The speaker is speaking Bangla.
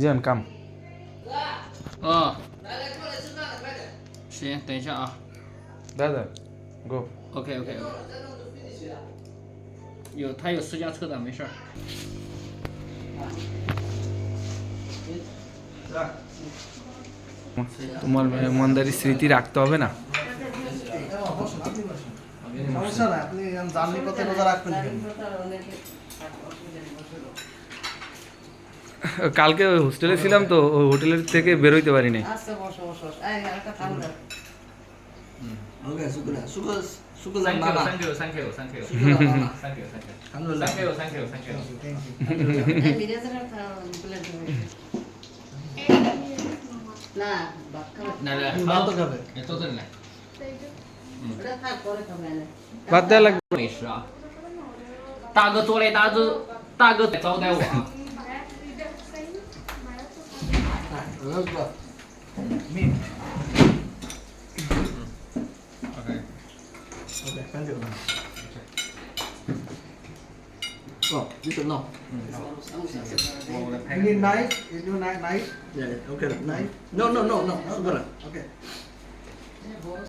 জিয়ান কাম দাদা গো OK OK OK，有他有私家车的，没事儿。তোমার মেহমানদারি স্মৃতি রাখতে হবে না সমস্যা না আপনি জানলে কত রোজা রাখবেন কালকে হোস্টেলে ছিলাম তো হোটেল থেকে বের হইতে পারি নাই আচ্ছা boxShadow আই আরেকটা নাম্বার ওকে সুকনা সুব সুকনা 333 333 333 333 333 333 এ মিdataReaderটা বুলেট হইছে না বক না খাও তো কবে এত দেরি না রে হাফ করে তবে লাগে টাগক দোলাই দাও 大哥彩抽带我 Hızla. Mim. Okay. Okay, ben diyorum. Oh, you should know. Mm. You need knife? Is you knife? Yeah, okay. Knife? No, no, no, no. Okay. okay.